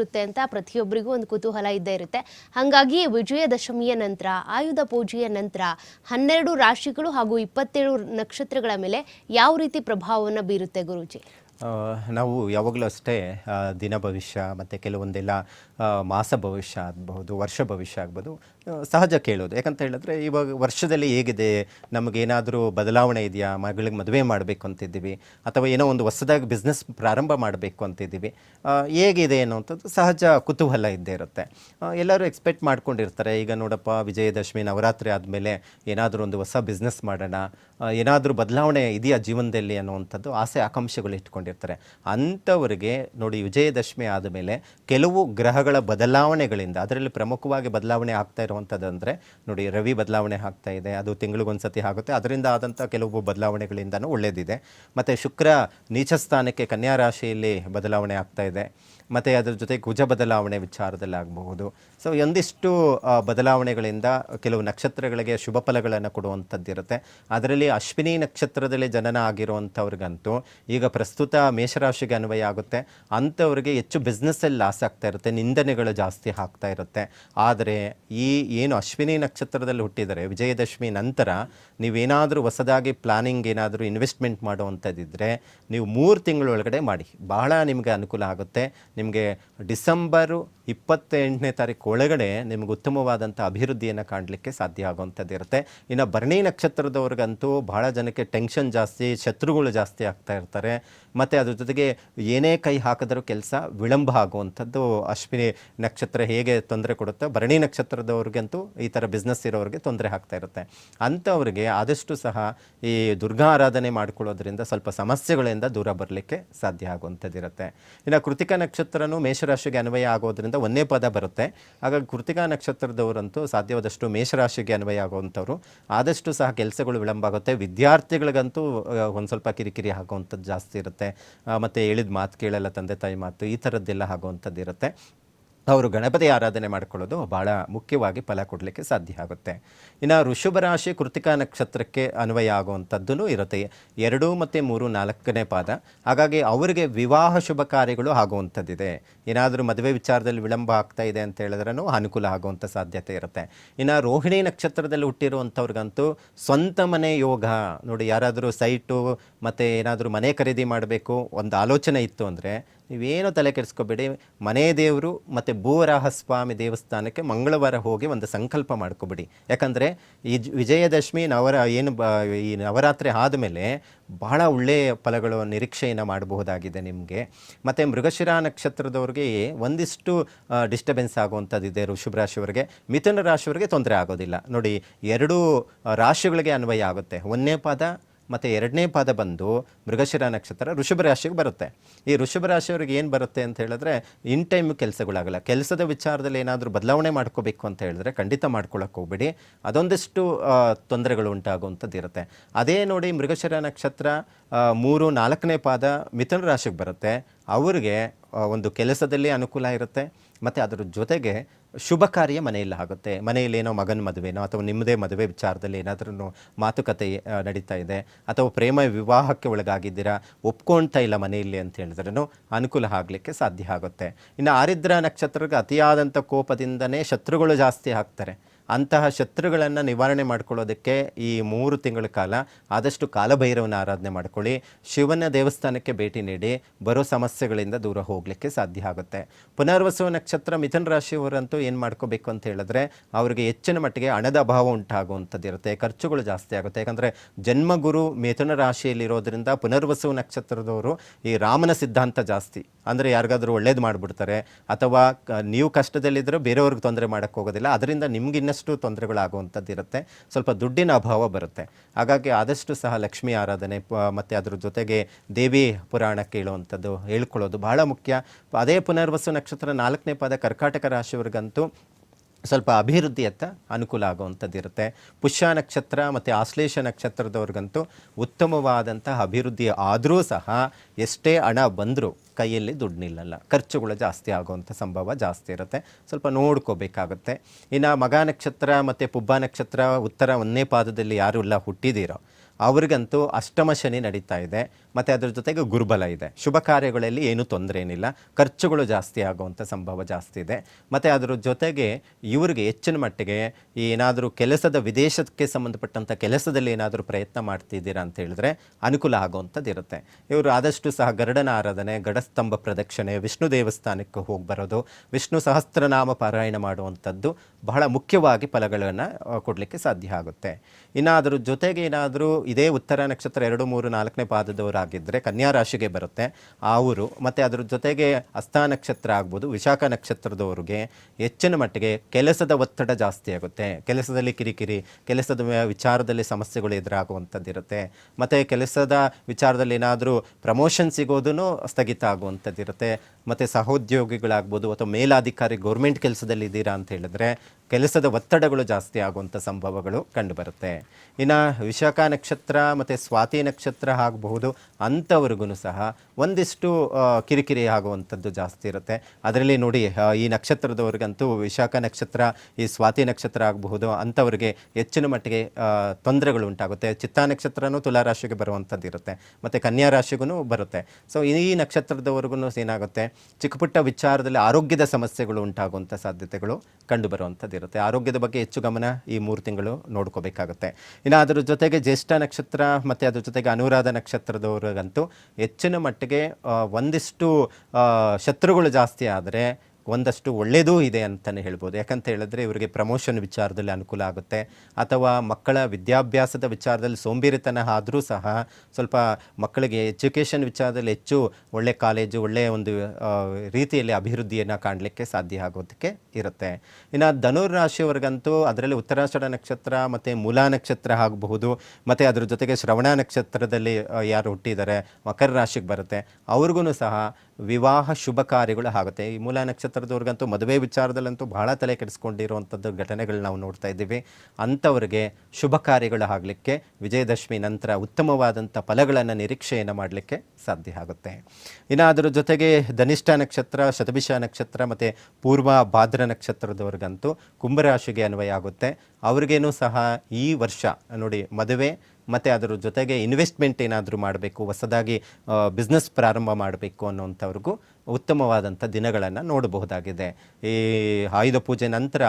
ಇರುತ್ತೆ ಅಂತ ಪ್ರತಿಯೊಬ್ಬರಿಗೂ ಒಂದು ಕುತೂಹಲ ಇದ್ದೇ ಇರುತ್ತೆ. ಹಾಗಾಗಿ ವಿಜಯದಶಮಿಯ ನಂತರ, ಆಯುಧ ಪೂಜೆಯ ನಂತರ ಹನ್ನೆರಡು ರಾಶಿಗಳು ಹಾಗೂ ಇಪ್ಪತ್ತೇಳು ನಕ್ಷತ್ರಗಳ ಮೇಲೆ ಯಾವ ರೀತಿ ಪ್ರಭಾವವನ್ನು ಬೀರುತ್ತೆ ಗುರುಜಿ? ನಾವು ಯಾವಾಗಲೂ ಅಷ್ಟೇ ದಿನ ಭವಿಷ್ಯ ಮತ್ತು ಕೆಲವೊಂದೆಲ್ಲ ಮಾಸ ಭವಿಷ್ಯ ಆಗಬಹುದು, ವರ್ಷ ಭವಿಷ್ಯ ಆಗ್ಬೋದು ಸಹಜ ಕೇಳೋದು. ಯಾಕಂತ ಹೇಳಿದ್ರೆ ಇವಾಗ ವರ್ಷದಲ್ಲಿ ಹೇಗಿದೆ? ನಮಗೇನಾದರೂ ಬದಲಾವಣೆ ಇದೆಯಾ? ಮಗಳಿಗೆ ಮದುವೆ ಮಾಡಬೇಕು ಅಂತಿದ್ದೀವಿ. ಅಥವಾ ಏನೋ ಒಂದು ಹೊಸದಾಗಿ ಬಿಸ್ನೆಸ್ ಪ್ರಾರಂಭ ಮಾಡಬೇಕು ಅಂತಿದ್ದೀವಿ. ಹೇಗಿದೆ ಅನ್ನೋಂಥದ್ದು ಸಹಜ ಕುತೂಹಲ ಇದ್ದೇ ಇರುತ್ತೆ. ಎಲ್ಲರೂ ಎಕ್ಸ್ಪೆಕ್ಟ್ ಮಾಡ್ಕೊಂಡಿರ್ತಾರೆ. ಈಗ ನೋಡಪ್ಪ, ವಿಜಯದಶಮಿ, ನವರಾತ್ರಿ ಆದಮೇಲೆ ಏನಾದರೂ ಒಂದು ಹೊಸ ಬಿಸ್ನೆಸ್ ಮಾಡೋಣ. ಏನಾದರೂ ಬದಲಾವಣೆ ಇದೆಯಾ ಜೀವನದಲ್ಲಿ ಅನ್ನುವಂಥದ್ದು ಆಸೆ, ಆಕಾಂಕ್ಷೆಗಳು ಇಟ್ಕೊಂಡಿರ್ತಾರೆ. ಅಂಥವರಿಗೆ ನೋಡಿ ವಿಜಯದಶಮಿ ಆದಮೇಲೆ ಕೆಲವು ಗ್ರಹಗಳ ಬದಲಾವಣೆಗಳಿಂದ, ಅದರಲ್ಲಿ ಪ್ರಮುಖವಾಗಿ ಬದಲಾವಣೆ ಆಗ್ತಾ ಇರುವಂಥದ್ದು ಅಂದರೆ ನೋಡಿ ರವಿ ಬದಲಾವಣೆ ಆಗ್ತಾ ಇದೆ, ಅದು ತಿಂಗಳಿಗೊಂದ್ಸತಿ ಆಗುತ್ತೆ. ಅದರಿಂದ ಆದಂಥ ಕೆಲವು ಬದಲಾವಣೆಗಳಿಂದನೂ ಒಳ್ಳೆಯದಿದೆ ಮತ್ತು ಶುಕ್ರ ನೀಚ ಸ್ಥಾನಕ್ಕೆ ಕನ್ಯಾ ರಾಶಿಯಲ್ಲಿ ಬದಲಾವಣೆ ಆಗ್ತಾ ಇದೆ. ಮತ್ತು ಅದರ ಜೊತೆ ಕುಜ ಬದಲಾವಣೆ ವಿಚಾರದಲ್ಲಾಗಬಹುದು. ಸೊ ಒಂದಿಷ್ಟು ಬದಲಾವಣೆಗಳಿಂದ ಕೆಲವು ನಕ್ಷತ್ರಗಳಿಗೆ ಶುಭ ಫಲಗಳನ್ನು ಕೊಡುವಂಥದ್ದಿರುತ್ತೆ. ಅದರಲ್ಲಿ ಅಶ್ವಿನಿ ನಕ್ಷತ್ರದಲ್ಲಿ ಜನನ ಆಗಿರುವಂಥವ್ರಿಗಂತೂ ಈಗ ಪ್ರಸ್ತುತ ಮೇಷರಾಶಿಗೆ ಅನ್ವಯ ಆಗುತ್ತೆ. ಅಂಥವ್ರಿಗೆ ಹೆಚ್ಚು ಬಿಸ್ನೆಸ್ಸಲ್ಲಿ ಲಾಸ್ ಆಗ್ತಾ ಇರುತ್ತೆ, ನಿಂದನೆಗಳು ಜಾಸ್ತಿ ಆಗ್ತಾ ಇರುತ್ತೆ. ಆದರೆ ಈ ಏನು ಅಶ್ವಿನಿ ನಕ್ಷತ್ರದಲ್ಲಿ ಹುಟ್ಟಿದರೆ, ವಿಜಯದಶಮಿ ನಂತರ ನೀವೇನಾದರೂ ಹೊಸದಾಗಿ ಪ್ಲಾನಿಂಗ್ ಏನಾದರೂ ಇನ್ವೆಸ್ಟ್ಮೆಂಟ್ ಮಾಡುವಂಥದ್ದಿದ್ದರೆ ನೀವು ಮೂರು ತಿಂಗಳೊಳಗಡೆ ಮಾಡಿ. ಬಹಳ ನಿಮಗೆ ಅನುಕೂಲ ಆಗುತ್ತೆ. ನಿಮಗೆ ಡಿಸೆಂಬರು ಇಪ್ಪತ್ತೆಂಟನೇ ತಾರೀಕು ಒಳಗಡೆ ನಿಮಗೆ ಉತ್ತಮವಾದಂಥ ಅಭಿವೃದ್ಧಿಯನ್ನು ಕಾಣಲಿಕ್ಕೆ ಸಾಧ್ಯ ಆಗುವಂಥದ್ದು ಇರುತ್ತೆ. ಇನ್ನು ಭರಣಿ ನಕ್ಷತ್ರದವ್ರಿಗಂತೂ ಬಹಳ ಜನಕ್ಕೆ ಟೆನ್ಷನ್ ಜಾಸ್ತಿ, ಶತ್ರುಗಳು ಜಾಸ್ತಿ ಆಗ್ತಾ ಇರ್ತಾರೆ. ಮತ್ತು ಅದ್ರ ಜೊತೆಗೆ ಏನೇ ಕೈ ಹಾಕಿದ್ರೂ ಕೆಲಸ ವಿಳಂಬ ಆಗುವಂಥದ್ದು ಅಶ್ವಿನಿ ನಕ್ಷತ್ರ ಹೇಗೆ ತೊಂದರೆ ಕೊಡುತ್ತೋ, ಭರಣಿ ನಕ್ಷತ್ರದವ್ರಿಗಂತೂ ಈ ಥರ ಬಿಸ್ನೆಸ್ ಇರೋರಿಗೆ ತೊಂದರೆ ಆಗ್ತಾ ಇರುತ್ತೆ. ಅಂಥವ್ರಿಗೆ ಆದಷ್ಟು ಸಹ ಈ ದುರ್ಗಾ ಆರಾಧನೆ ಮಾಡ್ಕೊಳ್ಳೋದ್ರಿಂದ ಸ್ವಲ್ಪ ಸಮಸ್ಯೆಗಳಿಂದ ದೂರ ಬರಲಿಕ್ಕೆ ಸಾಧ್ಯ ಆಗುವಂಥದ್ದಿರುತ್ತೆ. ಇನ್ನು ಕೃತಿಕಾ ನಕ್ಷತ್ರನೂ ಮೇಷರಾಶಿಗೆ ಅನ್ವಯ ಆಗೋದ್ರಿಂದ ಒಂದೇ ಪದ ಬರುತ್ತೆ. ಹಾಗಾಗಿ ಕೃತಿಕಾ ನಕ್ಷತ್ರದವರಂತೂ ಸಾಧ್ಯವಾದಷ್ಟು ಮೇಷರಾಶಿಗೆ ಅನ್ವಯ ಆಗುವಂಥವ್ರು. ಆದಷ್ಟು ಸಹ ಕೆಲಸಗಳು ವಿಳಂಬ ಆಗುತ್ತೆ ವಿದ್ಯಾರ್ಥಿಗಳಿಗಂತೂ ಒಂದು ಸ್ವಲ್ಪ ಕಿರಿಕಿರಿ ಆಗುವಂಥದ್ದು ಜಾಸ್ತಿ ಇರುತ್ತೆ. ಮತ್ತು ಹೇಳಿದ ಮಾತು ಕೇಳಲ್ಲ ತಂದೆ ತಾಯಿ ಮಾತು ಈ ಥರದ್ದೆಲ್ಲ ಆಗುವಂಥದ್ದು ಇರುತ್ತೆ ಅವರು ಗಣಪತಿ ಆರಾಧನೆ ಮಾಡ್ಕೊಳ್ಳೋದು ಭಾಳ ಮುಖ್ಯವಾಗಿ ಫಲ ಕೊಡಲಿಕ್ಕೆ ಸಾಧ್ಯ ಆಗುತ್ತೆ. ಇನ್ನು ಋಷಭ ರಾಶಿ ಕೃತಿಕಾ ನಕ್ಷತ್ರಕ್ಕೆ ಅನ್ವಯ ಆಗುವಂಥದ್ದು ಇರುತ್ತೆ. ಎರಡು ಮತ್ತು ಮೂರು ನಾಲ್ಕನೇ ಪಾದ. ಹಾಗಾಗಿ ಅವರಿಗೆ ವಿವಾಹ ಶುಭ ಕಾರ್ಯಗಳು ಆಗುವಂಥದ್ದಿದೆ. ಏನಾದರೂ ಮದುವೆ ವಿಚಾರದಲ್ಲಿ ವಿಳಂಬ ಆಗ್ತಾ ಇದೆ ಅಂತ ಹೇಳಿದ್ರೂ ಅನುಕೂಲ ಆಗುವಂಥ ಸಾಧ್ಯತೆ ಇರುತ್ತೆ. ಇನ್ನು ರೋಹಿಣಿ ನಕ್ಷತ್ರದಲ್ಲಿ ಹುಟ್ಟಿರುವಂಥವ್ರಿಗಂತೂ ಸ್ವಂತ ಮನೆ ಯೋಗ. ನೋಡಿ, ಯಾರಾದರೂ ಸೈಟು ಮತ್ತು ಏನಾದರೂ ಮನೆ ಖರೀದಿ ಮಾಡಬೇಕು, ಒಂದು ಆಲೋಚನೆ ಇತ್ತು ಅಂದರೆ ನೀವೇನು ತಲೆ ಕೆಡಿಸ್ಕೋಬೇಡಿ. ಮನೆ ದೇವರು ಮತ್ತು ಭೂವರಾಹ ಸ್ವಾಮಿ ದೇವಸ್ಥಾನಕ್ಕೆ ಮಂಗಳವಾರ ಹೋಗಿ ಒಂದು ಸಂಕಲ್ಪ ಮಾಡ್ಕೊಬಿಡಿ. ಯಾಕಂದರೆ ಈ ವಿಜಯದಶಮಿ ನವರ ಏನು ಬ ಈ ನವರಾತ್ರಿ ಆದಮೇಲೆ ಬಹಳ ಒಳ್ಳೆಯ ಫಲಗಳು ನಿರೀಕ್ಷೆಯನ್ನು ಮಾಡಬಹುದಾಗಿದೆ ನಿಮಗೆ. ಮತ್ತು ಮೃಗಶಿರ ನಕ್ಷತ್ರದವ್ರಿಗೆ ಒಂದಿಷ್ಟು ಡಿಸ್ಟರ್ಬೆನ್ಸ್ ಆಗುವಂಥದ್ದು ಇದೆ ಋಷಭ ರಾಶಿಯವರಿಗೆ ಮಿಥುನ ರಾಶಿಯವರಿಗೆ ತೊಂದರೆ ಆಗೋದಿಲ್ಲ. ನೋಡಿ, ಎರಡೂ ರಾಶಿಗಳಿಗೆ ಅನ್ವಯ ಆಗುತ್ತೆ. ಒಂದನೇ ಪಾದ ಮತ್ತು ಎರಡನೇ ಪಾದ ಬಂದು ಮೃಗಶಿರ ನಕ್ಷತ್ರ ಋಷಭ ರಾಶಿಗೆ ಬರುತ್ತೆ. ಈ ಋಷಭ ರಾಶಿಯವ್ರಿಗೆ ಏನು ಬರುತ್ತೆ ಅಂತ ಹೇಳಿದ್ರೆ ಇನ್ ಟೈಮ್ ಕೆಲಸಗಳಾಗಲ್ಲ. ಕೆಲಸದ ವಿಚಾರದಲ್ಲಿ ಏನಾದರೂ ಬದಲಾವಣೆ ಮಾಡ್ಕೋಬೇಕು ಅಂತ ಹೇಳಿದ್ರೆ ಖಂಡಿತ ಮಾಡ್ಕೊಳ್ಳೋಕೆ ಹೋಗ್ಬೇಡಿ. ಅದೊಂದಿಷ್ಟು ತೊಂದರೆಗಳು ಉಂಟಾಗುವಂಥದ್ದು ಇರುತ್ತೆ. ಅದೇ ನೋಡಿ ಮೃಗಶಿರ ನಕ್ಷತ್ರ ಮೂರು, ನಾಲ್ಕನೇ ಪಾದ ಮಿಥುನ ರಾಶಿಗೆ ಬರುತ್ತೆ. ಅವರಿಗೆ ಒಂದು ಕೆಲಸದಲ್ಲಿ ಅನುಕೂಲ ಇರುತ್ತೆ. ಮತ್ತು ಅದರ ಜೊತೆಗೆ ಶುಭ ಕಾರ್ಯ ಮನೆಯಲ್ಲಿ ಆಗುತ್ತೆ. ಮನೆಯಲ್ಲಿ ಏನೋ ಮಗನ ಮದುವೆನೋ ಅಥವಾ ನಿಮ್ಮದೇ ಮದುವೆ ವಿಚಾರದಲ್ಲಿ ಏನಾದರೂ ಮಾತುಕತೆ ನಡೀತಾ ಇದೆ ಅಥವಾ ಪ್ರೇಮ ವಿವಾಹಕ್ಕೆ ಒಳಗಾಗಿದ್ದೀರಾ, ಒಪ್ಕೊಳ್ತಾ ಇಲ್ಲ ಮನೆಯಲ್ಲಿ ಅಂತ ಹೇಳಿದ್ರೂ ಅನುಕೂಲ ಆಗಲಿಕ್ಕೆ ಸಾಧ್ಯ ಆಗುತ್ತೆ. ಇನ್ನು ಆರಿದ್ರ ನಕ್ಷತ್ರಕ್ಕೆ ಅತಿಯಾದಂಥ ಕೋಪದಿಂದನೇ ಶತ್ರುಗಳು ಜಾಸ್ತಿ ಆಗ್ತಾರೆ. ಅಂತಹ ಶತ್ರುಗಳನ್ನು ನಿವಾರಣೆ ಮಾಡ್ಕೊಳ್ಳೋದಕ್ಕೆ ಈ ಮೂರು ತಿಂಗಳ ಕಾಲ ಆದಷ್ಟು ಕಾಲಭೈರವನ ಆರಾಧನೆ ಮಾಡ್ಕೊಳ್ಳಿ. ಶಿವನ ದೇವಸ್ಥಾನಕ್ಕೆ ಭೇಟಿ ನೀಡಿ ಬರೋ ಸಮಸ್ಯೆಗಳಿಂದ ದೂರ ಹೋಗಲಿಕ್ಕೆ ಸಾಧ್ಯ ಆಗುತ್ತೆ. ಪುನರ್ವಸವ ನಕ್ಷತ್ರ ಮಿಥುನ ರಾಶಿಯವರಂತೂ ಏನು ಮಾಡ್ಕೋಬೇಕು ಅಂತ ಹೇಳಿದ್ರೆ ಅವರಿಗೆ ಹೆಚ್ಚಿನ ಮಟ್ಟಿಗೆ ಹಣದ ಅಭಾವ ಉಂಟಾಗುವಂಥದ್ದು ಇರುತ್ತೆ ಖರ್ಚುಗಳು ಜಾಸ್ತಿ ಆಗುತ್ತೆ. ಯಾಕಂದರೆ ಜನ್ಮಗುರು ಮಿಥುನ ರಾಶಿಯಲ್ಲಿರೋದ್ರಿಂದ ಪುನರ್ವಸವ ನಕ್ಷತ್ರದವರು ಈ ರಾಮನ ಸಿದ್ಧಾಂತ ಜಾಸ್ತಿ. ಅಂದರೆ ಯಾರಿಗಾದರೂ ಒಳ್ಳೇದು ಮಾಡಿಬಿಡ್ತಾರೆ. ಅಥವಾ ನೀವು ಕಷ್ಟದಲ್ಲಿದ್ದರೂ ಬೇರೆಯವ್ರಿಗೆ ತೊಂದರೆ ಮಾಡೋಕ್ಕೆ ಹೋಗೋದಿಲ್ಲ. ಅದರಿಂದ ನಿಮ್ಗೆ ಇನ್ನಷ್ಟು ತೊಂದರೆಗಳಾಗುವಂಥದ್ದು ಇರುತ್ತೆ ಸ್ವಲ್ಪ ದುಡ್ಡಿನ ಅಭಾವ ಬರುತ್ತೆ. ಹಾಗಾಗಿ ಆದಷ್ಟು ಸಹ ಲಕ್ಷ್ಮೀ ಆರಾಧನೆ ಮತ್ತು ಅದ್ರ ಜೊತೆಗೆ ದೇವಿ ಪುರಾಣ ಕೇಳುವಂಥದ್ದು ಹೇಳ್ಕೊಳ್ಳೋದು ಬಹಳ ಮುಖ್ಯ. ಅದೇ ಪುನರ್ವಸು ನಕ್ಷತ್ರ ನಾಲ್ಕನೇ ಪಾದ ಕರ್ಕಾಟಕ ರಾಶಿಯವ್ರಿಗಂತೂ ಸ್ವಲ್ಪ ಅಭಿವೃದ್ಧಿಯತ್ತ ಅನುಕೂಲ ಆಗುವಂಥದ್ದು ಇರುತ್ತೆ ಪುಷ್ಯ ನಕ್ಷತ್ರ ಮತ್ತು ಆಶ್ಲೇಷ ನಕ್ಷತ್ರದವ್ರಿಗಂತೂ ಉತ್ತಮವಾದಂತಹ ಅಭಿವೃದ್ಧಿ ಆದರೂ ಸಹ ಎಷ್ಟೇ ಹಣ ಬಂದರೂ ಕೈಯಲ್ಲಿ ದುಡ್ಡು ನಿಲ್ಲಲ್ಲ. ಖರ್ಚುಗಳು ಜಾಸ್ತಿ ಆಗುವಂಥ ಸಂಭವ ಜಾಸ್ತಿ ಇರುತ್ತೆ. ಸ್ವಲ್ಪ ನೋಡ್ಕೋಬೇಕಾಗುತ್ತೆ. ಇನ್ನು ಮಗ ನಕ್ಷತ್ರ ಮತ್ತು ಪುಬ್ಬ ನಕ್ಷತ್ರ ಉತ್ತರ ಒಂದನೇ ಪಾದದಲ್ಲಿ ಯಾರು ಇಲ್ಲ ಹುಟ್ಟಿದ್ದೀರೋ, ಅವ್ರಿಗಂತೂ ಅಷ್ಟಮ ಶನಿ ನಡೀತಾ ಇದೆ. ಮತ್ತು ಅದರ ಜೊತೆಗೆ ಗುರುಬಲ ಇದೆ. ಶುಭ ಕಾರ್ಯಗಳಲ್ಲಿ ಏನೂ ತೊಂದರೆ ಏನಿಲ್ಲ. ಖರ್ಚುಗಳು ಜಾಸ್ತಿ ಆಗುವಂಥ ಸಂಭವ ಜಾಸ್ತಿ ಇದೆ. ಮತ್ತು ಅದರ ಜೊತೆಗೆ ಇವರಿಗೆ ಹೆಚ್ಚಿನ ಮಟ್ಟಿಗೆ ಏನಾದರೂ ಕೆಲಸದ ವಿದೇಶಕ್ಕೆ ಸಂಬಂಧಪಟ್ಟಂಥ ಕೆಲಸದಲ್ಲಿ ಏನಾದರೂ ಪ್ರಯತ್ನ ಮಾಡ್ತಿದ್ದೀರಾ ಅಂತ ಹೇಳಿದ್ರೆ ಅನುಕೂಲ ಆಗುವಂಥದ್ದು ಇರುತ್ತೆ. ಇವರು ಆದಷ್ಟು ಸಹ ಗರುಡನ ಆರಾಧನೆ, ಗಡಸ್ತಂಭ ಪ್ರದಕ್ಷಿಣೆ, ವಿಷ್ಣು ದೇವಸ್ಥಾನಕ್ಕೆ ಹೋಗಿ ಬರೋದು, ವಿಷ್ಣು ಸಹಸ್ರನಾಮ ಪಾರಾಯಣ ಮಾಡುವಂಥದ್ದು ಬಹಳ ಮುಖ್ಯವಾಗಿ ಫಲಗಳನ್ನು ಕೊಡಲಿಕ್ಕೆ ಸಾಧ್ಯ ಆಗುತ್ತೆ. ಇನ್ನಾದರೂ ಜೊತೆಗೆ ಏನಾದರೂ ಇದೇ ಉತ್ತರ ನಕ್ಷತ್ರ ಎರಡು ಮೂರು ನಾಲ್ಕನೇ ಪಾದದವರಾಗಿದ್ದರೆ ಕನ್ಯಾ ರಾಶಿಗೆ ಬರುತ್ತೆ ಅವರು ಮತ್ತು ಅದರ ಜೊತೆಗೆ ಹಸ್ತ ನಕ್ಷತ್ರ ಆಗ್ಬೋದು. ವಿಶಾಖ ನಕ್ಷತ್ರದವ್ರಿಗೆ ಹೆಚ್ಚಿನ ಮಟ್ಟಿಗೆ ಕೆಲಸದ ಒತ್ತಡ ಜಾಸ್ತಿ ಆಗುತ್ತೆ. ಕೆಲಸದಲ್ಲಿ ಕಿರಿಕಿರಿ, ಕೆಲಸದ ವಿಚಾರದಲ್ಲಿ ಸಮಸ್ಯೆಗಳು ಎದುರಾಗುವಂಥದ್ದು ಇರುತ್ತೆ ಮತ್ತು ಕೆಲಸದ ವಿಚಾರದಲ್ಲಿ ಏನಾದರೂ ಪ್ರಮೋಷನ್ ಸಿಗೋದೂ ಸ್ಥಗಿತ ಆಗುವಂಥದ್ದು ಇರುತ್ತೆ ಮತ್ತು ಸಹೋದ್ಯೋಗಿಗಳಾಗ್ಬೋದು ಅಥವಾ ಮೇಲಾಧಿಕಾರಿ ಗೌರ್ಮೆಂಟ್ ಕೆಲಸದಲ್ಲಿ ಇದ್ದೀರಾ ಅಂತ ಹೇಳಿದ್ರೆ ಕೆಲಸದ ಒತ್ತಡಗಳು ಜಾಸ್ತಿ ಆಗುವಂಥ ಸಂಭವಗಳು ಕಂಡುಬರುತ್ತೆ. ಇನ್ನು ವಿಶಾಖ ನಕ್ಷತ್ರ ಮತ್ತು ಸ್ವಾತಿ ನಕ್ಷತ್ರ ಆಗಬಹುದು ಅಂಥವ್ರಿಗೂ ಸಹ ಒಂದಿಷ್ಟು ಕಿರಿಕಿರಿ ಆಗುವಂಥದ್ದು ಜಾಸ್ತಿ ಇರುತ್ತೆ. ಅದರಲ್ಲಿ ನೋಡಿ ಈ ನಕ್ಷತ್ರದವ್ರಿಗಂತೂ ವಿಶಾಖ ನಕ್ಷತ್ರ, ಈ ಸ್ವಾತಿ ನಕ್ಷತ್ರ ಆಗಬಹುದು ಅಂಥವ್ರಿಗೆ ಹೆಚ್ಚಿನ ಮಟ್ಟಿಗೆ ತೊಂದರೆಗಳು ಉಂಟಾಗುತ್ತೆ. ಚಿತ್ತ ನಕ್ಷತ್ರನೂ ತುಲಾ ರಾಶಿಗೆ ಬರುವಂಥದ್ದು ಇರುತ್ತೆ ಮತ್ತು ಕನ್ಯಾ ರಾಶಿಗೂ ಬರುತ್ತೆ. ಸೊ ಈ ನಕ್ಷತ್ರದವ್ರಿಗೂ ಏನಾಗುತ್ತೆ? ಚಿಕ್ಕ ಪುಟ್ಟ ವಿಚಾರದಲ್ಲಿ ಆರೋಗ್ಯದ ಸಮಸ್ಯೆಗಳು ಉಂಟಾಗುವಂಥ ಸಾಧ್ಯತೆಗಳು ಕಂಡುಬರುವಂಥದ್ದು ಇರುತ್ತೆ ಆರೋಗ್ಯದ ಬಗ್ಗೆ ಹೆಚ್ಚು ಗಮನ ಈ ಮೂರು ತಿಂಗಳು ನೋಡ್ಕೋಬೇಕಾಗುತ್ತೆ. ಇನ್ನು ಅದರ ಜೊತೆಗೆ ಜ್ಯೇಷ್ಠ ನಕ್ಷತ್ರ ಮತ್ತು ಅದ್ರ ಜೊತೆಗೆ ಅನುರಾಧ ನಕ್ಷತ್ರದವರಿಗಂತೂ ಹೆಚ್ಚಿನ ಮಟ್ಟಿಗೆ ಒಂದಿಷ್ಟು ಶತ್ರುಗಳು ಜಾಸ್ತಿ ಆದರೆ ಒಂದಷ್ಟು ಒಳ್ಳೆಯದೂ ಇದೆ ಅಂತಲೇ ಹೇಳ್ಬೋದು. ಯಾಕಂತ ಹೇಳಿದ್ರೆ ಇವರಿಗೆ ಪ್ರಮೋಷನ್ ವಿಚಾರದಲ್ಲಿ ಅನುಕೂಲ ಆಗುತ್ತೆ. ಅಥವಾ ಮಕ್ಕಳ ವಿದ್ಯಾಭ್ಯಾಸದ ವಿಚಾರದಲ್ಲಿ ಸೋಂಬೇರಿತನ ಆದರೂ ಸಹ ಸ್ವಲ್ಪ ಮಕ್ಕಳಿಗೆ ಎಜುಕೇಷನ್ ವಿಚಾರದಲ್ಲಿ ಹೆಚ್ಚು ಒಳ್ಳೆ ಕಾಲೇಜು ಒಳ್ಳೆಯ ಒಂದು ರೀತಿಯಲ್ಲಿ ಅಭಿವೃದ್ಧಿಯನ್ನು ಕಾಣಲಿಕ್ಕೆ ಸಾಧ್ಯ ಆಗೋದಕ್ಕೆ ಇರುತ್ತೆ. ಇನ್ನು ಧನುರ್ ರಾಶಿಯವರಿಗಂತೂ ಅದರಲ್ಲಿ ಉತ್ತರಾಷ್ಟ್ರ ನಕ್ಷತ್ರ ಮತ್ತು ಮೂಲಾ ನಕ್ಷತ್ರ ಆಗಬಹುದು. ಮತ್ತು ಅದರ ಜೊತೆಗೆ ಶ್ರವಣ ನಕ್ಷತ್ರದಲ್ಲಿ ಯಾರು ಹುಟ್ಟಿದ್ದಾರೆ, ಮಕರ ರಾಶಿಗೆ ಬರುತ್ತೆ. ಅವ್ರಿಗೂ ಸಹ ವಿವಾಹ ಶುಭ ಕಾರ್ಯಗಳು ಆಗುತ್ತೆ. ಈ ಮೂಲ ನಕ್ಷತ್ರದವ್ರಿಗಂತೂ ಮದುವೆ ವಿಚಾರದಲ್ಲಂತೂ ಬಹಳ ತಲೆ ಕೆಡಿಸ್ಕೊಂಡಿರುವಂಥದ್ದು ಘಟನೆಗಳು ನಾವು ನೋಡ್ತಾ ಇದ್ದೀವಿ. ಅಂಥವ್ರಿಗೆ ಶುಭ ಕಾರ್ಯಗಳು ಆಗಲಿಕ್ಕೆ, ವಿಜಯದಶಮಿ ನಂತರ ಉತ್ತಮವಾದಂಥ ಫಲಗಳನ್ನು ನಿರೀಕ್ಷೆಯನ್ನು ಮಾಡಲಿಕ್ಕೆ ಸಾಧ್ಯ ಆಗುತ್ತೆ. ಇನ್ನು ಅದರ ಜೊತೆಗೆ ಧನಿಷ್ಠ ನಕ್ಷತ್ರ, ಶತಭಿಷ ನಕ್ಷತ್ರ ಮತ್ತು ಪೂರ್ವ ಭಾದ್ರ ನಕ್ಷತ್ರದವ್ರಿಗಂತೂ ಕುಂಭರಾಶಿಗೆ ಅನ್ವಯ ಆಗುತ್ತೆ. ಅವ್ರಿಗೇನು ಸಹ ಈ ವರ್ಷ ನೋಡಿ ಮದುವೆ ಮತ್ತು ಅದರ ಜೊತೆಗೆ ಇನ್ವೆಸ್ಟ್ಮೆಂಟ್ ಏನಾದರೂ ಮಾಡಬೇಕು, ಹೊಸದಾಗಿ ಬಿಸ್ನೆಸ್ ಪ್ರಾರಂಭ ಮಾಡಬೇಕು ಅನ್ನೋಂಥವ್ರಿಗೂ ಉತ್ತಮವಾದಂಥ ದಿನಗಳನ್ನು ನೋಡಬಹುದಾಗಿದೆ. ಈ ಆಯುಧ ಪೂಜೆ ನಂತರ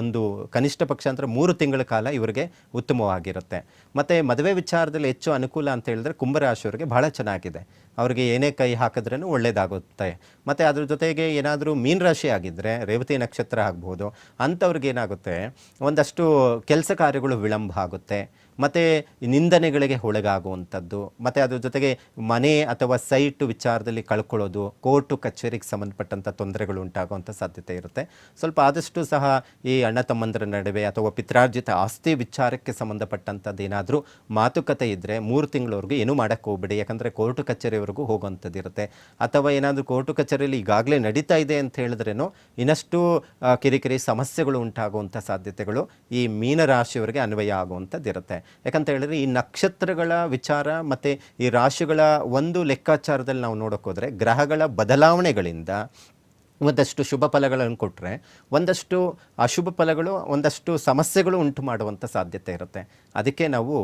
ಒಂದು ಕನಿಷ್ಠ ಪಕ್ಷ ಅಂದರೆ ಮೂರು ತಿಂಗಳ ಕಾಲ ಇವರಿಗೆ ಉತ್ತಮವಾಗಿರುತ್ತೆ. ಮತ್ತು ಮದುವೆ ವಿಚಾರದಲ್ಲಿ ಹೆಚ್ಚು ಅನುಕೂಲ ಅಂತ ಹೇಳಿದ್ರೆ ಕುಂಭರಾಶಿಯವರಿಗೆ ಬಹಳ ಚೆನ್ನಾಗಿದೆ. ಅವರಿಗೆ ಏನೇ ಕೈ ಹಾಕಿದ್ರೂ ಒಳ್ಳೆಯದಾಗುತ್ತೆ ಮತ್ತು ಅದ್ರ ಜೊತೆಗೆ ಏನಾದರೂ ಮೀನರಾಶಿ ಆಗಿದ್ದರೆ ರೇವತಿ ನಕ್ಷತ್ರ ಆಗ್ಬೋದು, ಅಂಥವ್ರಿಗೆ ಏನಾಗುತ್ತೆ, ಒಂದಷ್ಟು ಕೆಲಸ ಕಾರ್ಯಗಳು ವಿಳಂಬ ಆಗುತ್ತೆ. ಮತ್ತು ನಿಂದನೆಗಳಿಗೆ ಒಳಗಾಗುವಂಥದ್ದು ಮತ್ತು ಅದ್ರ ಜೊತೆಗೆ ಮನೆ ಅಥವಾ ಸೈಟು ವಿಚಾರದಲ್ಲಿ ಕಳ್ಕೊಳ್ಳೋದು, ಕೋರ್ಟು ಕಚೇರಿಗೆ ಸಂಬಂಧಪಟ್ಟಂಥ ತೊಂದರೆಗಳು ಉಂಟಾಗುವಂಥ ಸಾಧ್ಯತೆ ಇರುತ್ತೆ. ಸ್ವಲ್ಪ ಆದಷ್ಟು ಸಹ ಈ ಅಣ್ಣ ತಮ್ಮಂದರ ನಡುವೆ ಅಥವಾ ಪಿತ್ರಾರ್ಜಿತ ಆಸ್ತಿ ವಿಚಾರಕ್ಕೆ ಸಂಬಂಧಪಟ್ಟಂಥದ್ದು ಏನಾದರೂ ಮಾತುಕತೆ ಇದ್ದರೆ ಮೂರು ತಿಂಗಳವರೆಗೂ ಏನೂ ಮಾಡೋಕ್ಕೆ ಹೋಗ್ಬೇಡಿ. ಯಾಕಂದರೆ ಕೋರ್ಟು ಕಚೇರಿವರೆಗೂ ಹೋಗುವಂಥದ್ದು ಇರುತ್ತೆ. ಅಥವಾ ಏನಾದರೂ ಕೋರ್ಟು ಕಚೇರಿಯಲ್ಲಿ ಈಗಾಗಲೇ ನಡೀತಾ ಇದೆ ಅಂತ ಹೇಳಿದ್ರೇನು ಇನ್ನಷ್ಟು ಕಿರಿಕಿರಿ ಸಮಸ್ಯೆಗಳು ಉಂಟಾಗುವಂಥ ಸಾಧ್ಯತೆಗಳು ಈ ಮೀನರಾಶಿಯವರಿಗೆ ಅನ್ವಯ ಆಗುವಂಥದ್ದು ಇರುತ್ತೆ ಯಾಕಂತ ಹೇಳಿದ್ರೆ ಈ ನಕ್ಷತ್ರಗಳ ವಿಚಾರ ಮತ್ತು ಈ ರಾಶಿಗಳ ಒಂದು ಲೆಕ್ಕಾಚಾರದಲ್ಲಿ ನಾವು ನೋಡೋಕ್ಕೋದ್ರೆ ಗ್ರಹಗಳ ಬದಲಾವಣೆಗಳಿಂದ ಒಂದಷ್ಟು ಶುಭ ಫಲಗಳನ್ನು ಕೊಟ್ಟರೆ ಒಂದಷ್ಟು ಅಶುಭ ಫಲಗಳು, ಒಂದಷ್ಟು ಸಮಸ್ಯೆಗಳು ಉಂಟು ಮಾಡುವಂಥ ಸಾಧ್ಯತೆ ಇರುತ್ತೆ. ಅದಕ್ಕೆ ನಾವು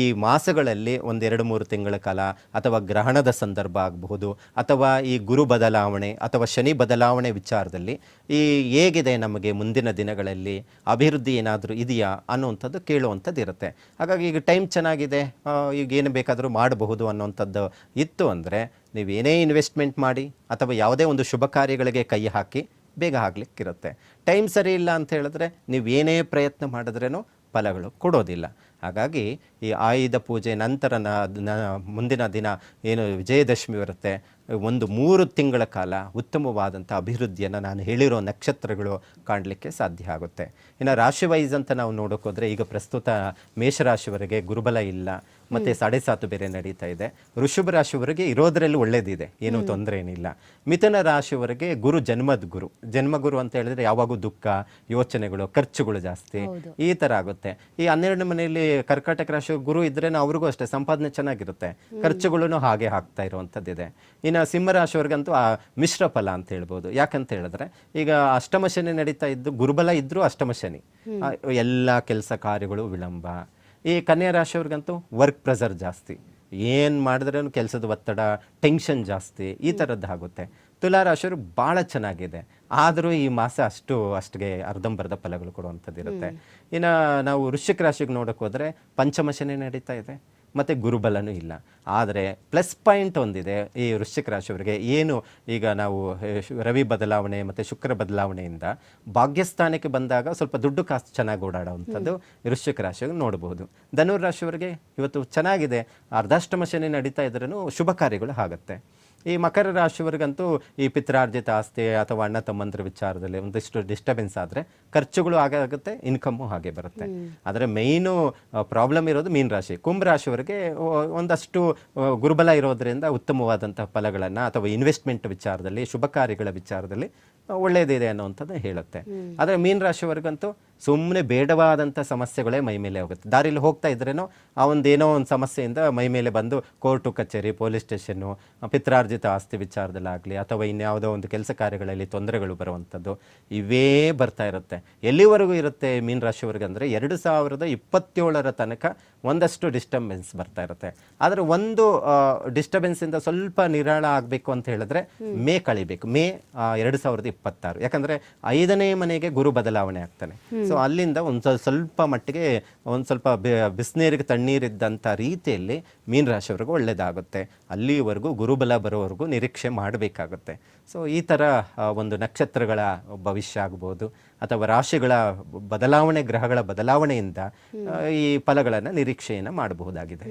ಈ ಮಾಸಗಳಲ್ಲಿ ಒಂದೆರಡು ಮೂರು ತಿಂಗಳ ಕಾಲ ಅಥವಾ ಗ್ರಹಣದ ಸಂದರ್ಭ ಆಗಬಹುದು, ಅಥವಾ ಈ ಗುರು ಬದಲಾವಣೆ ಅಥವಾ ಶನಿ ಬದಲಾವಣೆ ವಿಚಾರದಲ್ಲಿ ಈ ಹೇಗಿದೆ ನಮಗೆ ಮುಂದಿನ ದಿನಗಳಲ್ಲಿ ಅಭಿವೃದ್ಧಿ ಏನಾದರೂ ಇದೆಯಾ ಅನ್ನುವಂಥದ್ದು ಕೇಳುವಂಥದ್ದು ಇರುತ್ತೆ. ಹಾಗಾಗಿ ಈಗ ಟೈಮ್ ಚೆನ್ನಾಗಿದೆ ಈಗ ಏನು ಬೇಕಾದರೂ ಮಾಡಬಹುದು ಅನ್ನುವಂಥದ್ದು ಇತ್ತು ಅಂದರೆ ನೀವು ಇನ್ವೆಸ್ಟ್ಮೆಂಟ್ ಮಾಡಿ ಅಥವಾ ಯಾವುದೇ ಒಂದು ಶುಭ ಕಾರ್ಯಗಳಿಗೆ ಕೈ ಹಾಕಿ ಬೇಗ ಆಗ್ಲಿಕ್ಕಿರುತ್ತೆ. ಟೈಮ್ ಸರಿ ಇಲ್ಲ ಅಂತ ಹೇಳಿದ್ರೆ ನೀವು ಏನೇ ಪ್ರಯತ್ನ ಮಾಡಿದ್ರೇನು ಫಲಗಳು ಕೊಡೋದಿಲ್ಲ. ಹಾಗಾಗಿ ಈ ಆಯುಧ ಪೂಜೆ ನಂತರ ಮುಂದಿನ ದಿನ ಏನು ವಿಜಯದಶಮಿ ಬರುತ್ತೆ, ಒಂದು ಮೂರು ತಿಂಗಳ ಕಾಲ ಉತ್ತಮವಾದಂಥ ಅಭಿವೃದ್ಧಿಯನ್ನು ನಾನು ಹೇಳಿರೋ ನಕ್ಷತ್ರಗಳು ಕಾಣಲಿಕ್ಕೆ ಸಾಧ್ಯ ಆಗುತ್ತೆ. ಇನ್ನು ರಾಶಿ ವೈಸ್ ಅಂತ ನಾವು ನೋಡೋಕ್ಕೋದ್ರೆ ಈಗ ಪ್ರಸ್ತುತ ಮೇಷರಾಶಿವರೆಗೆ ಗುರುಬಲ ಇಲ್ಲ. ಮತ್ತು ಸಾಡೆ ಸಾತು ಬೇರೆ ನಡೀತಾ ಇದೆ. ಋಷಭ ರಾಶಿವರೆಗೆ ಇರೋದ್ರಲ್ಲಿ ಒಳ್ಳೇದಿದೆ. ಏನು ತೊಂದರೆ ಏನಿಲ್ಲ. ಮಿಥುನ ರಾಶಿವರಿಗೆ ಗುರು ಜನ್ಮದ ಗುರು. ಜನ್ಮಗುರು ಅಂತ ಹೇಳಿದ್ರೆ ಯಾವಾಗೂ ದುಃಖ ಯೋಚನೆಗಳು ಖರ್ಚುಗಳು ಜಾಸ್ತಿ ಈ ತರ ಆಗುತ್ತೆ. ಈ ಹನ್ನೆರಡು ಮನೆಯಲ್ಲಿ ಕರ್ಕಾಟಕ ರಾಶಿ ಗುರು ಇದ್ರೆ ಅವ್ರಿಗೂ ಅಷ್ಟೇ ಸಂಪಾದನೆ ಚೆನ್ನಾಗಿರುತ್ತೆ. ಖರ್ಚುಗಳನ್ನು ಹಾಗೆ ಆಗ್ತಾ ಇರುವಂಥದ್ದಿದೆ. ಇನ್ನು ಸಿಂಹ ರಾಶಿಯವರಿಗಂತೂ ಆ ಮಿಶ್ರ ಫಲ ಅಂತ ಹೇಳ್ಬೋದು. ಯಾಕಂತ ಹೇಳಿದ್ರೆ ಈಗ ಅಷ್ಟಮ ಶನಿ ನಡೀತಾ ಇದ್ದು ಗುರುಬಲ ಇದ್ರೂ ಅಷ್ಟಮ ಶನಿ. ಆ, ಎಲ್ಲ ಕೆಲಸ ಕಾರ್ಯಗಳು ವಿಳಂಬ. ಈ ಕನ್ಯಾ ರಾಶಿಯವ್ರಿಗಂತೂ ವರ್ಕ್ ಪ್ರೆಸರ್ ಜಾಸ್ತಿ. ಏನು ಮಾಡಿದ್ರೂ ಕೆಲಸದ ಒತ್ತಡ ಟೆನ್ಷನ್ ಜಾಸ್ತಿ ಈ ಥರದ್ದು ಆಗುತ್ತೆ. ತುಲಾ ರಾಶಿಯವರು ಭಾಳ ಚೆನ್ನಾಗಿದೆ. ಆದರೂ ಈ ಮಾಸ ಅಷ್ಟು ಅಷ್ಟಿಗೆ ಅರ್ಧಂಬರ್ಧ ಫಲಗಳು ಕೊಡುವಂಥದ್ದು ಇರುತ್ತೆ ಇನ್ನು ನಾವು ವೃಶ್ಚಿಕ ರಾಶಿಗೆ ನೋಡೋಕೆ ಹೋದರೆ ಪಂಚಮ ಶನಿ ನಡೀತಾ ಇದೆ. ಮತ್ತು ಗುರುಬಲನೂ ಇಲ್ಲ. ಆದರೆ ಪ್ಲಸ್ ಪಾಯಿಂಟ್ ಒಂದಿದೆ ಈ ವೃಶ್ಚಿಕ ರಾಶಿಯವರಿಗೆ. ಏನು ಈಗ ನಾವು ರವಿ ಬದಲಾವಣೆ ಮತ್ತು ಶುಕ್ರ ಬದಲಾವಣೆಯಿಂದ ಭಾಗ್ಯಸ್ಥಾನಕ್ಕೆ ಬಂದಾಗ ಸ್ವಲ್ಪ ದುಡ್ಡು ಕಾಸು ಚೆನ್ನಾಗಿ ಓಡಾಡುವಂಥದ್ದು ವೃಶ್ಚಿಕ ರಾಶಿಯಾಗಿ ನೋಡಬಹುದು. ಧನುರ್ ರಾಶಿಯವರಿಗೆ ಇವತ್ತು ಚೆನ್ನಾಗಿದೆ. ಅರ್ಧಾಷ್ಟಮ ಶನಿ ನಡೀತಾ ಇದ್ರೂ ಶುಭ ಕಾರ್ಯಗಳು ಆಗುತ್ತೆ. ಈ ಮಕರ ರಾಶಿಯವರಿಗಂತೂ ಈ ಪಿತ್ರಾರ್ಜಿತ ಆಸ್ತಿ ಅಥವಾ ಅಣ್ಣ ತಮ್ಮಂದ್ರ ವಿಚಾರದಲ್ಲಿ ಒಂದಿಷ್ಟು ಡಿಸ್ಟರ್ಬೆನ್ಸ್ ಆದರೆ ಖರ್ಚುಗಳು ಹಾಗೆ ಆಗುತ್ತೆ ಇನ್ಕಮ್ಮು ಹಾಗೆ ಬರುತ್ತೆ. ಆದರೆ ಮೇಯ್ನು ಪ್ರಾಬ್ಲಮ್ ಇರೋದು ಮೀನ್ ರಾಶಿ. ಕುಂಭ ರಾಶಿಯವರಿಗೆ ಒಂದಷ್ಟು ಗುರುಬಲ ಇರೋದ್ರಿಂದ ಉತ್ತಮವಾದಂತಹ ಫಲಗಳನ್ನು ಅಥವಾ ಇನ್ವೆಸ್ಟ್ಮೆಂಟ್ ವಿಚಾರದಲ್ಲಿ ಶುಭ ಕಾರ್ಯಗಳ ವಿಚಾರದಲ್ಲಿ ಒಳ್ಳೆಯದಿದೆ ಅನ್ನೋವಂಥದ್ದು ಹೇಳುತ್ತೆ. ಆದರೆ ಮೀನ್ ರಾಶಿಯವರಿಗಂತೂ ಸುಮ್ಮನೆ ಬೇಡವಾದಂಥ ಸಮಸ್ಯೆಗಳೇ ಮೈ ಮೇಲೆ ಹೋಗುತ್ತೆ. ದಾರಿಲಿ ಹೋಗ್ತಾ ಇದ್ರೇನೋ ಆ ಒಂದು ಏನೋ ಒಂದು ಸಮಸ್ಯೆಯಿಂದ ಮೈ ಮೇಲೆ ಬಂದು ಕೋರ್ಟು ಕಚೇರಿ ಪೊಲೀಸ್ ಸ್ಟೇಷನ್ನು ಪಿತ್ರಾರ್ಜಿತ ಆಸ್ತಿ ವಿಚಾರದಲ್ಲಾಗಲಿ ಅಥವಾ ಇನ್ಯಾವುದೋ ಒಂದು ಕೆಲಸ ಕಾರ್ಯಗಳಲ್ಲಿ ತೊಂದರೆಗಳು ಬರುವಂಥದ್ದು, ಇವೇ ಬರ್ತಾ ಇರುತ್ತೆ. ಎಲ್ಲಿವರೆಗೂ ಇರುತ್ತೆ ಮೀನ ರಾಶಿಯವರೆಗೆ ಅಂದರೆ ಎರಡು ಸಾವಿರದ ಇಪ್ಪತ್ತೇಳರ ತನಕ ಒಂದಷ್ಟು ಡಿಸ್ಟರ್ಬೆನ್ಸ್ ಬರ್ತಾ ಇರುತ್ತೆ. ಆದರೆ ಒಂದು ಡಿಸ್ಟರ್ಬೆನ್ಸಿಂದ ಸ್ವಲ್ಪ ನಿರಾಳ ಆಗಬೇಕು ಅಂತ ಹೇಳಿದ್ರೆ ಮೇ ಕಳಿಬೇಕು. ಮೇ ಎರಡು ಸಾವಿರದ ಇಪ್ಪತ್ತಾರು. ಯಾಕಂದರೆ ಐದನೇ ಮನೆಗೆ ಗುರು ಬದಲಾವಣೆ ಆಗ್ತಾನೆ. ಸೊ ಅಲ್ಲಿಂದ ಒಂದು ಸ್ವಲ್ಪ ಮಟ್ಟಿಗೆ ಒಂದು ಸ್ವಲ್ಪ ಬಿಸಿನೀರಿಗೆ ತಣ್ಣೀರಿದ್ದಂಥ ರೀತಿಯಲ್ಲಿ ಮೀನ ರಾಶಿವರೆಗೂ ಒಳ್ಳೆಯದಾಗುತ್ತೆ ಅಲ್ಲಿವರೆಗೂ ಗುರುಬಲ ಬರೋವರೆಗೂ ನಿರೀಕ್ಷೆ ಮಾಡಬೇಕಾಗುತ್ತೆ. ಸೊ ಈ ಥರ ಒಂದು ನಕ್ಷತ್ರಗಳ ಭವಿಷ್ಯ ಆಗ್ಬೋದು, ಅಥವಾ ರಾಶಿಗಳ ಬದಲಾವಣೆ, ಗ್ರಹಗಳ ಬದಲಾವಣೆಯಿಂದ ಈ ಫಲಗಳನ್ನು ನಿರೀಕ್ಷೆಯನ್ನು ಮಾಡಬಹುದಾಗಿದೆ.